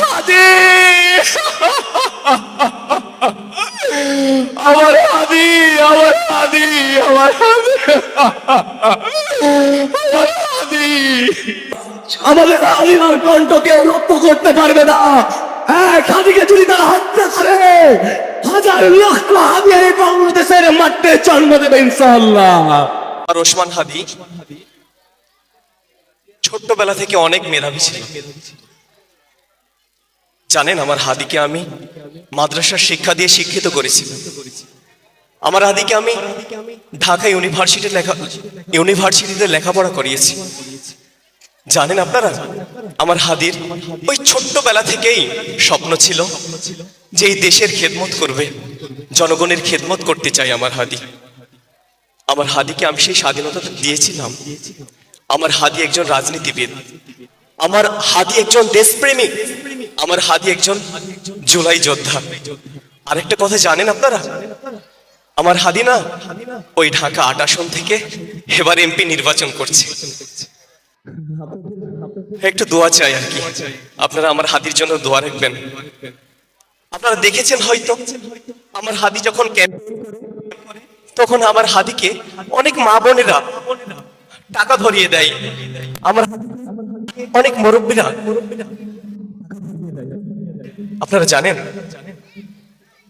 হাদি আমার হাদি আমার হাদি আমার হাদি আমার হাদি আমাদের কণ্ঠ কেউ লক্ষ্য করতে পারবে না। হ্যাঁ যদি তারা করে, হাজার লক্ষ হাদি এই বাংলাদেশের মাঠে জন্ম দেবে ইনশাআল্লাহ। আর ওসমান হাদি ছোট্টবেলা থেকে অনেক মেধাবী ছিল। জানেন আমার হাদিকে আমি মাদ্রাসার শিক্ষা দিয়ে শিক্ষিত করেছি। আমার হাদিকে আমি ঢাকা ইউনিভার্সিটি লেখা, ইউনিভার্সিটিতে লেখাপড়া করিয়েছি। জানেন আপনারা, আমার হাদির ওই ছোট্টবেলা থেকেই স্বপ্ন ছিল যে এই দেশের খেদমত করবে, জনগণের খেদমত করতে চাই আমার হাদি। আমার হাদিকে আমি সেই স্বাধীনতা দিয়েছিলাম। আমার হাদি একজন রাজনীতিবিদ। আমার হাদি একজন দেশপ্রেমিক। আমার হাদি একজন জুলাই যোদ্ধা। আরেকটা কথা জানেন আপনারা? আমার হাদি না ওই ঢাকা আট আসন থেকে এবার এমপি নির্বাচন করছে। একটু দোয়া চাই আর কি। আপনারা আমার হাদির জন্য দোয়া রাখবেন। আপনারা দেখেছেন হয়তো আমার হাদি যখন করে, তখন আমার হাদিকে অনেক মা বোনেরা টাকা ধরিয়ে দেয়। আমার অনেক মুরব্বীরা আপনারা জানেন,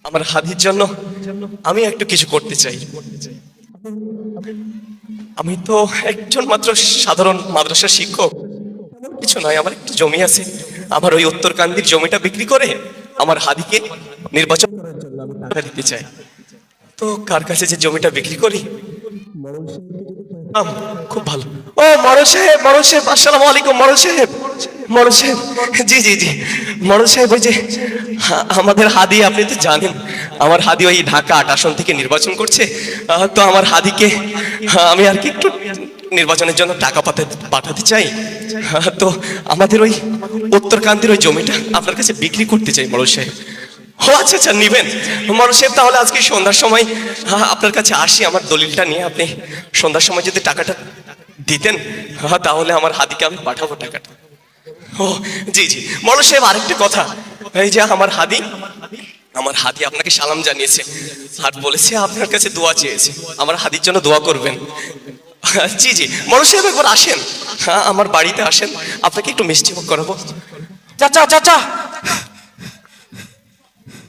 আমার হাদির জন্য আমি একটু কিছু করতে চাই। আমি তো একজন মাত্র সাধারণ মাদ্রাসার শিক্ষক। কিছু নয়, আমার একটু জমি আছে। আমার ওই উত্তরকান্দির জমিটা বিক্রি করে আমার হাদিকে নির্বাচন করার জন্য আমি দিতে চাই। তো কার কাছে যে জমিটা বিক্রি করি? খুব ভালো। ও মরল সাহেব মরল সাহেব, আসসালামু আলাইকুম মরল সাহেব। সাহেব জি জি জি। সাহেব ওই যে হা- আমাদের হাদি আপনি তো জানেন আমার হাদি ওই ঢাকা আট আসন থেকে নির্বাচন করছে। তো আমার হাদিকে হ্যাঁ, আমি আর কি একটু নির্বাচনের জন্য টাকা পাঠাতে পাঠাতে চাই। আহ, তো আমাদের ওই উত্তরকান্তির ওই জমিটা আপনার কাছে বিক্রি করতে চাই মরল সাহেব। ও আচ্ছা আচ্ছা নিবেন। মরল সাহেব তাহলে আজকে সন্ধ্যার সময় হ্যাঁ, আপনার কাছে আসি আমার দলিলটা নিয়ে আপনি সন্ধ্যার সময় যদি টাকাটা দিতেন হ্যাঁ, তাহলে আমার হাদিকে আমি পাঠাবো টাকাটা। ও জি জি। মরল সাহেব আরেকটা কথা। এই যে আমার হাদি আমার হাদি আপনাকে সালাম জানিয়েছে। আর বলেছে আপনার কাছে দোয়া চেয়েছে। আমার হাদির জন্য দোয়া করবেন। জি জি। মরল সাহেব একবার আসেন। হ্যাঁ আমার বাড়িতে আসেন। আপনাকে একটু মিষ্টি মুখ করাবো। চাচা চাচা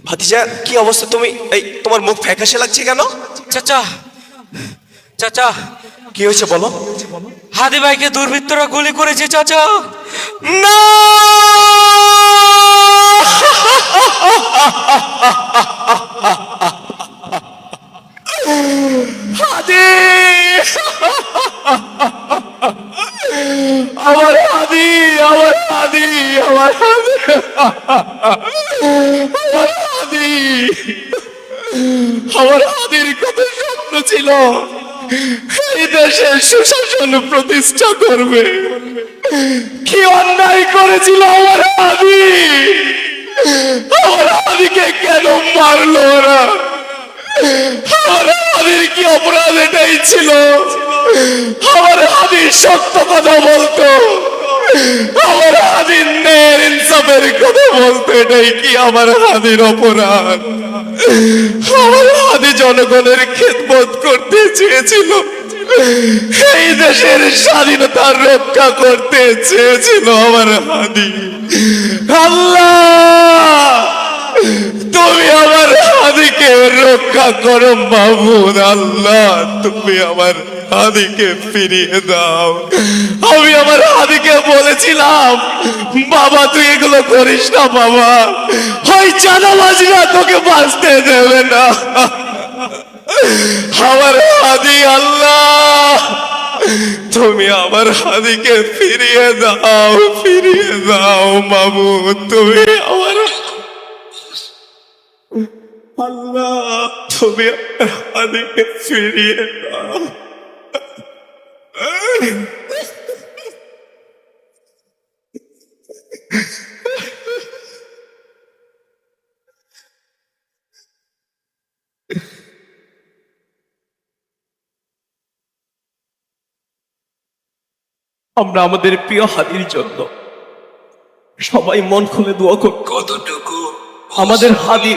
ভাতিজা কি অবস্থা? তুমি এই তোমার মুখ ফ্যাকাশে লাগছে কেন? চাচা চাচা কি হয়েছে বলো? হাদি ভাইকে দুর্বৃত্তরা গুলি করেছে চাচা না হাদি! আমার হাদি আমার হাদি আমার হাদি। আমার হাদি। আমার হাদির কত স্বপ্ন ছিল? এই দেশের সুশাসন প্রতিষ্ঠা করবে। কি অন্যায় করেছিল আমার আদি? আমার আদিকে কেন মারলো ওরা? আমার আদির ছিল? হাদির সত্য কথা বলতো। আমার হাদির ইনসাফের কথা বলতে এটাই কি আমার হাদির অপরাধ? আমার হাদি জনগণের খেদমত করতে চেয়েছিল। এই দেশের স্বাধীনতা রক্ষা করতে চেয়েছিল আমার হাদি আল্লাহ তুমি আমার হাদিকে রক্ষা করো মাহমুদ আল্লাহ, তুমি আমার হাদিকে ফিরিয়ে দাও। আমি আমার হাদিকে বলেছিলাম, বাবা, তুই এগুলো করিস না, বাবা। ওই চাঁদাবাজিরা তোকে বাঁচতে দেবে না। আমার হাদি, আল্লাহ, তুমি আমার হাদিকে ফিরিয়ে দাও ফিরিয়ে দাও মামুদ তুমি আমার আল্লাহ। তুমি আমার হাদিকে ফিরিয়ে দাও। আমরা আমাদের প্রিয় হাদির জন্য সবাই মন খুলে দোয়া কর কতটুকু আমাদের হাদি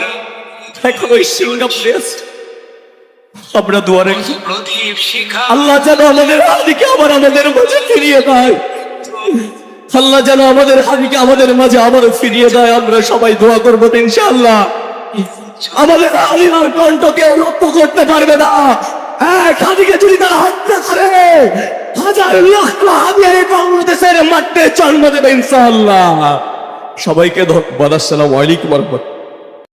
এখন ওই সিঙ্গাপুরে আছে। আমরা দোয়া রাখি প্রদীপ শিখা। আল্লাহ যেন আমাদের হাদিকে আবার আমাদের মাঝে ফিরিয়ে দেয়। আল্লাহ যেন আমাদের হাদিকে আমাদের মাঝে আবার ফিরিয়ে দেয়। আমরা সবাই দোয়া করব ইনশাআল্লাহ। আমাদের হাদিমার কণ্ঠকে রক্ত করতে পারবে না। এক হাদিকে যদি তারা হত্যা করে হাজার লক্ষ হাদি এই বাংলাদেশের মাঠে জন্ম দেবে ইনশাআল্লাহ। সবাইকে ধন্যবাদ। আসসালামু আলাইকুম রহমতুল্লাহ।